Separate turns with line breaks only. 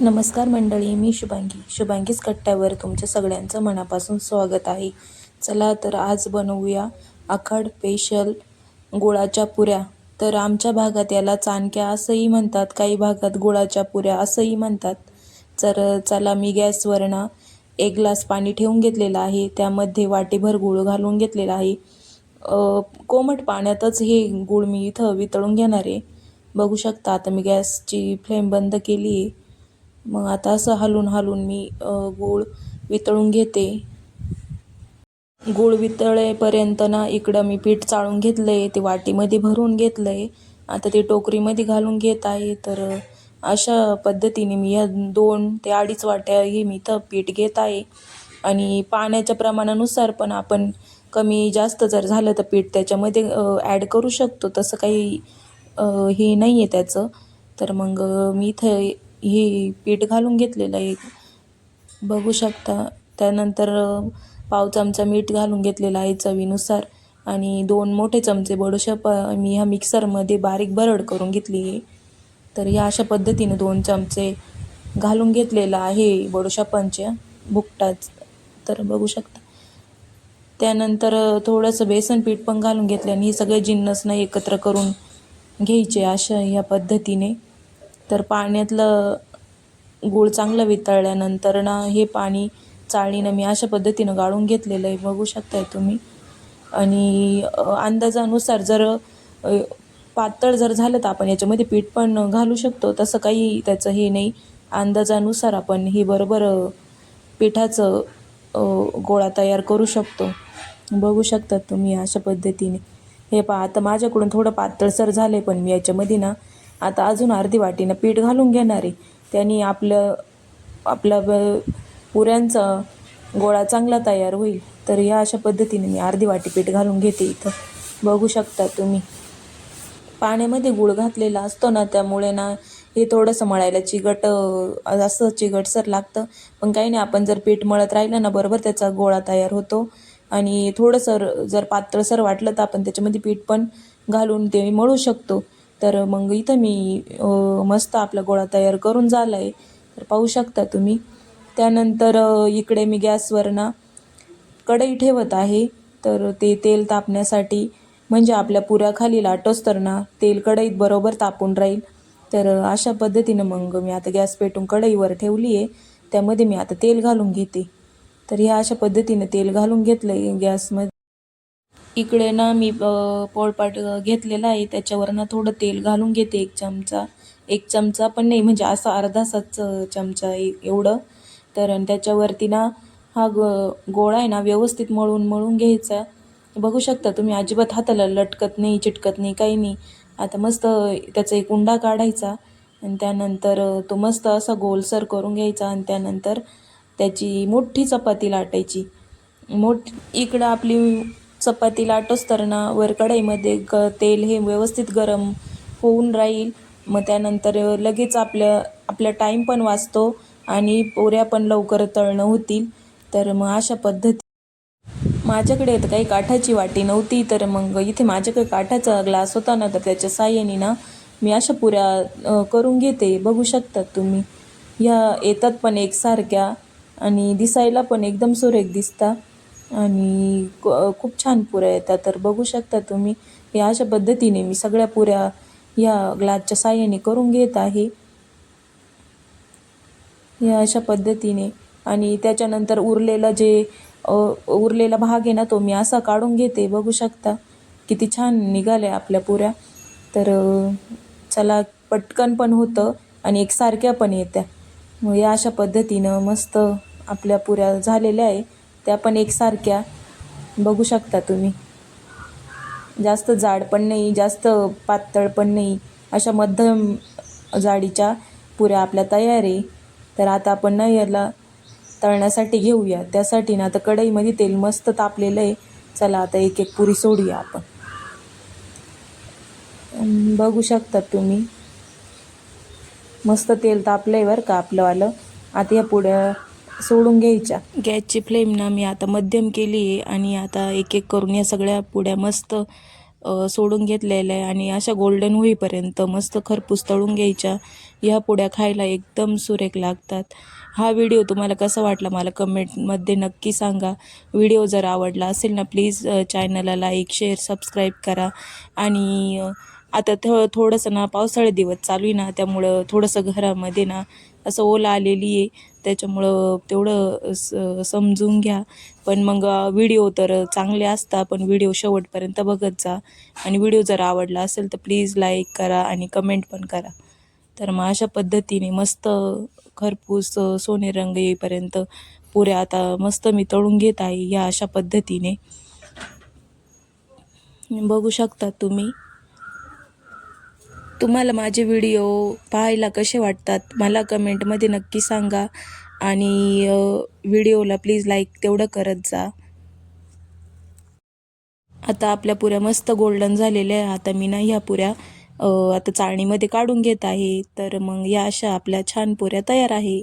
नमस्कार मंडळी मी शुभांगी. शुभांगीच कट्ट्यावर तुमच्या सगळ्यांचं मनापासून स्वागत आहे. चला तर आज बनवूया आखाड स्पेशल गुळाच्या पुऱ्या. तर आमच्या भागात याला चाणक्या असंही म्हणतात काही भागात गुळाच्या पुऱ्या असंही म्हणतात. तर चला मी गॅसवर ना एक ग्लास पाणी ठेवून घेतलेलं आहे त्यामध्ये वाटीभर गुळ घालून घेतलेला आहे. कोमट पाण्यातच हे गुळ मी इथं वितळून घेणार आहे. बघू शकता आता मी गॅसची फ्लेम बंद केली आहे. मग आता असं हलवून हलवून मी गूळ वितळून घेते. गूळ वितळेपर्यंत ना इकडं मी पीठ चाळून घेतलं आहे ते वाटीमध्ये भरून घेतलं आहे आता ते टोकरीमध्ये घालून घेत आहे तर अशा पद्धतीने मी या दोन ते अडीच वाट्या हे मी इथं पीठ घेत आहे. आणि पाण्याच्या प्रमाणानुसार पण आपण कमी जास्त जर झालं तर पीठ त्याच्यामध्ये ॲड करू शकतो. तसं काही हे नाही आहे त्याचं. तर मग मी इथं हे पीठ घालून घेतलेलं आहे. बघू शकता त्यानंतर पाव चमचा मीठ घालून घेतलेला आहे चवीनुसार आणि दोन मोठे चमचे बडोशप मी ह्या मिक्सरमध्ये बारीक भरड करून घेतली आहे. तर ह्या अशा पद्धतीने दोन चमचे घालून घेतलेलं आहे बडोशापांच्या भुकटाच. तर बघू शकता. त्यानंतर थोडंसं बेसन पीठ पण घालून घेतलं आणि हे सगळे जिन्नसनं एकत्र करून घ्यायचे अशा ह्या पद्धतीने. तर पाण्यातलं गूळ चांगलं वितळल्यानंतर ना हे पाणी चाळणीनं मी अशा पद्धतीनं गाळून घेतलेलं आहे. बघू शकताय तुम्ही. आणि अंदाजानुसार जर पातळ जर झालं तर आपण याच्यामध्ये पीठ पण घालू शकतो. तसं काही त्याचं हे नाही. अंदाजानुसार आपण हे बरोबर पिठाचं गोळा तयार करू शकतो. बघू शकता तुम्ही अशा पद्धतीने. हे पहा आता माझ्याकडून थोडं पातळसर झालं आहे पण मी याच्यामध्ये ना आता अजून अर्धी वाटीनं पीठ घालून घेणार आहे. त्यांनी आपलं आपला ब- पुऱ्यांचा गोळा चांगला तयार होईल. तर या अशा पद्धतीने मी अर्धी वाटी पीठ घालून घेते इथं. बघू शकता तुम्ही. पाण्यामध्ये गुळ घातलेला असतो ना त्यामुळे ना हे थोडंसं मळायला चिकट असं चिकटसर लागतं. पण काही नाही आपण जर पीठ मळत राहिलं ना बरोबर त्याचा गोळा तयार होतो. आणि थोडंसं र- जर पातळसर वाटलं तर आपण त्याच्यामध्ये पीठ पण घालून ते मळू शकतो. तर मग इथं मी मस्त आपला गोळा तयार करून झाला आहे तर पाहू शकता तुम्ही. त्यानंतर इकडे मी गॅसवर ना कढई ठेवत आहे. तर ते तेल तापण्यासाठी म्हणजे आपल्या पुऱ्या खाली लाटोस तर ना तेल कढईत बरोबर तापून राहील. तर अशा पद्धतीनं मग मी आता गॅस पेटून कढईवर ठेवली आहे त्यामध्ये मी आता तेल घालून घेते. तर ह्या अशा पद्धतीनं तेल घालून घेतलं आहे गॅसमध्ये. इकडे ना मी पोळपाट घेतलेला आहे. त्याच्यावर ना थोडं तेल घालून घेते एक चमचा. एक चमचा पण नाही म्हणजे असं अर्धासाच अ, चमचा एवढं. तर आणि त्याच्यावरती ना हा ग गोळा आहे ना व्यवस्थित मळून मळून घ्यायचा. बघू शकता तुम्ही अजिबात हाताला लटकत नाही चिटकत नाही काही नाही. आता मस्त त्याचा एक उंडा काढायचा आणि त्यानंतर तो मस्त असा गोलसर करून घ्यायचा आणि त्यानंतर त्याची मोठी चपाती लाटायची. मोठ इकडं आपली चपाती लाटोस वर कढईमध्ये ग तेल हे व्यवस्थित गरम होऊन राहील. मग त्यानंतर लगेच आपलं आपला टाईम पण वाचतो आणि पोऱ्या पण लवकर तळणं होतील. तर मग अशा पद्धती माझ्याकडे तर काही काठाची वाटी नव्हती तर मग इथे माझ्याकडे काठाचा ग्लास होता ना तर त्याच्या साह्याने ना मी अशा पुऱ्या करून घेते. बघू शकतात तुम्ही. ह्या येतात पण एकसारख्या आणि दिसायला पण एकदम सुरेख दिसता. आणि क- खूप छान पुऱ्या येतात. तर बघू शकता तुम्ही या अशा पद्धतीने मी सगळ्या पुऱ्या या ग्लासच्या साह्याने करून घेत आहे. या अशा पद्धतीने. आणि त्याच्यानंतर उरलेलं जे उरलेला भाग आहे ना तो मी असा काढून घेते. बघू शकता किती छान निघाल्या आपल्या पुऱ्या. तर चला पटकन पण होतं आणि एकसारख्या पण येत्या. मग या अशा पद्धतीनं मस्त आपल्या पुऱ्या झालेल्या आहे. त्या पण एकसारख्या. बघू शकता तुम्ही. जास्त जाड पण नाही जास्त पातळ पण नाही. अशा मध्यम जाडीच्या पुऱ्या आपल्या तयार आहे. तर आता आपण ना याला तळण्यासाठी घेऊया. त्यासाठी ना आता कढईमध्ये तेल मस्त तापलेलं आहे. चला आता एक एक पुरी सोडूया आपण. बघू शकतात तुम्ही. मस्त तेल तापलं आहे बरं का आपलंवालं आता या पुढं सोडून घ्यायच्या. गॅसची फ्लेम ना मी आता मध्यम केली आहे आणि आता एक एक करून या सगळ्या पुड्या मस्त सोडून घेतलेल्या आहे आणि अशा गोल्डन होईपर्यंत मस्त खरपूस तळून घ्यायच्या. ह्या पुड्या खायला एकदम सुरेख लागतात. हा व्हिडिओ तुम्हाला कसा वाटला मला कमेंटमध्ये नक्की सांगा. व्हिडिओ जर आवडला असेल ना प्लीज चॅनलला लाईक शेअर सबस्क्राईब करा. आणि आता थ थोडंसं ना पावसाळे दिवस चालू आहे ना त्यामुळं थोडंसं घरामध्ये ना असं ओल आलेली आहे. त्याच्यामुळं तेवढं स समजून घ्या. पण मग व्हिडिओ तर चांगले असतात पण व्हिडिओ शेवटपर्यंत बघत जा. आणि व्हिडिओ जर आवडला असेल तर प्लीज लाईक करा आणि कमेंट पण करा. तर मग अशा पद्धतीने मस्त खरपूस सोने रंग येईपर्यंत पुऱ्या आता मस्त मी तळून घेत आहे या अशा पद्धतीने. बघू शकता तुम्ही. तुम्हाला माझे व्हिडिओ पाहायला कसे वाटतात मला कमेंटमध्ये नक्की सांगा. आणि व्हिडिओला प्लीज लाईक तेवढं करत जा. आता आपल्या पुऱ्या मस्त गोल्डन झालेल्या आहे आता मी ना ह्या पुऱ्या आता चाळणीमध्ये काढून घेत आहे. तर मग या अशा आपल्या छान पुऱ्या तयार आहे.